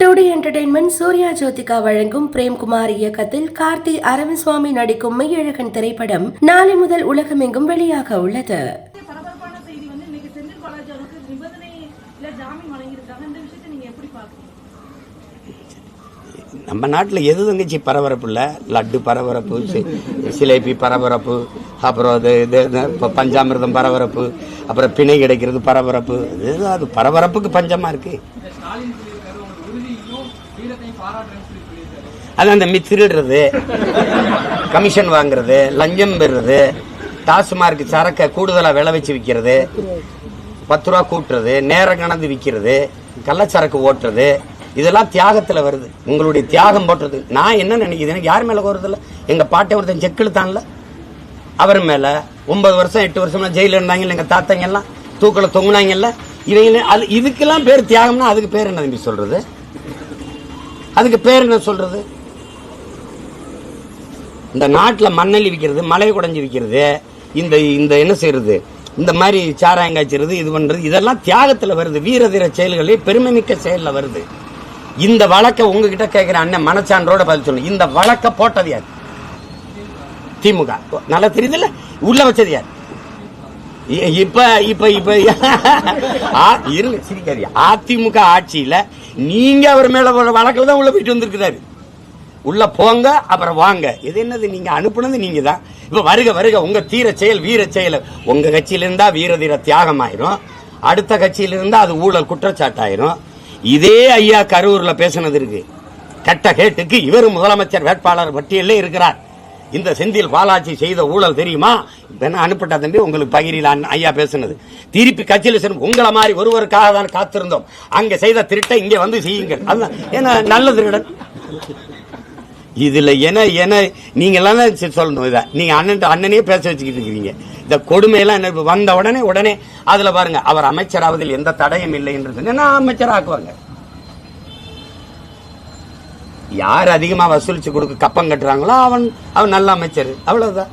Today entertainment Surya Jyothika வழங்கும் பிரேம்குமார் இயக்கத்தில் கார்த்தி அரவிந்த்சுவாமி நடிக்கும் மெய்யழகன் திரைப்படம் நாளை முதல் உலகமெங்கும் வெளியாக உள்ளது. பரபரப்பான செய்தி வந்து இன்னைக்கு செந்தில் பாலாஜி அவருக்கு நிபந்தனை இல்ல ஜாமீன் வழங்கியிருக்காங்க. இந்த விஷயத்தை நீங்க எப்படி பாக்குறீங்க நம்ம நாட்டில் எது தங்கச்சி பரபரப்பு இல்லை? லட்டு பரபரப்பு சிலேபி பரபரப்பு அப்புறம் அது இது இப்போ பஞ்சாமிர்தம் பரபரப்பு அப்புறம் பிணை கிடைக்கிறது பரபரப்பு. இது அது பரபரப்புக்கு பஞ்சமாக இருக்கு. அது அந்த மி திருடுறது கமிஷன் வாங்குறது லஞ்சம் பெறுறது டாஸ்மார்க் சரக்கை கூடுதலாக விலை வச்சு விற்கிறது பத்து ரூபா கூட்டுறது நேரம் கணந்து விற்கிறது கள்ளச்சரக்கு ஓட்டுறது இதெல்லாம் தியாகத்தில் வருது. உங்களுடைய தியாகம் போட்டுறது. நான் என்ன நினைக்கிது எனக்கு யார் மேலே வருதில்ல எங்கள் பாட்டை ஒருத்தன் செக்கிழுத்தான்ல அவர் மேலே ஒன்பது வருஷம் எட்டு வருஷம்லாம் ஜெயிலில் இருந்தாங்கல்ல எங்கள் தாத்தாங்க எல்லாம் தூக்கில் தொங்குனாங்கல்ல இவங்க அது இதுக்கெல்லாம் பேர் தியாகம்னா அதுக்கு பேர் என்ன தம்பி சொல்கிறது அதுக்கு பேர் என்ன சொல்கிறது இந்த நாட்டில் மண்ணெல்லி விற்கிறது மலை குடஞ்சி விற்கிறது இந்த இந்த என்ன செய்யறது? இந்த மாதிரி சாராயம் காய்ச்சிறது இது பண்ணுறது இதெல்லாம் தியாகத்தில் வருது. வீரதீர செயல்களே பெருமை மிக்க செயலில் வருது. இந்த வழக்கை உங்ககிட்ட கேட்குற அண்ணன் மனச்சான்றோட பதில் சொல்லணும் இந்த வழக்கை போட்டது யார்? திமுக. நல்லா தெரியுதுல்ல? உள்ள வச்சது யார்? இப்ப இப்ப இப்ப. ஆ- இருங்க சிரிக்காதீங்க. அதிமுக ஆட்சியில நீங்க அவர் மேல வழக்கில் தான் உள்ள போயிட்டு வந்திருக்கிறாரு. உள்ள போங்க அப்புறம் வாங்க. இது என்னது நீங்க அனுப்புனது நீங்க தான். இப்ப வருக வருக உங்க தீர செயல் வீர செயல். உங்க கட்சியில இருந்தா வீர தீர தியாகம் ஆயிரும் அடுத்த கட்சியில இருந்தா அது ஊழல் குற்றச்சாட்டாயிரும். இதே ஐயா கரூர்ல பேசுனது இருக்கு. கட்ட கேட்டுக்கு இவர் முதலமைச்சர் வேட்பாளர் பட்டியலில் இருக்கிறார். இந்த செந்தில் பாலாஜி செய்த ஊழல் தெரியுமா? என்ன அனுப்பிட்டா தம்பி உங்களுக்கு பகிரில் அண்ணன் ஐயா பேசுனது. திருப்பி கட்சியில் உங்களை மாதிரி ஒருவருக்காக தான் காத்திருந்தோம். அங்க செய்த திருட்டை இங்கே வந்து செய்யுங்கள். அதுதான். ஏன்னா நல்ல திருடன் இதுல என என நீங்க எல்லாம் சரி சொல்லணும் இதை. நீங்க அண்ணன் அண்ணனே பேச வச்சுக்கிட்டு இருக்கிறீங்க இந்த கொடுமையெல்லாம் என்ன வந்த உடனே உடனே அதுல பாருங்க அவர் அமைச்சராவதில் எந்த தடையும் இல்லை என்று சொன்னா அமைச்சராக்குவாங்க? யார் அதிகமாக வசூலித்து கொடுக்க கப்பம் கட்டுறாங்களோ அவன் அவன் நல்ல அமைச்சர். அவ்வளோதான்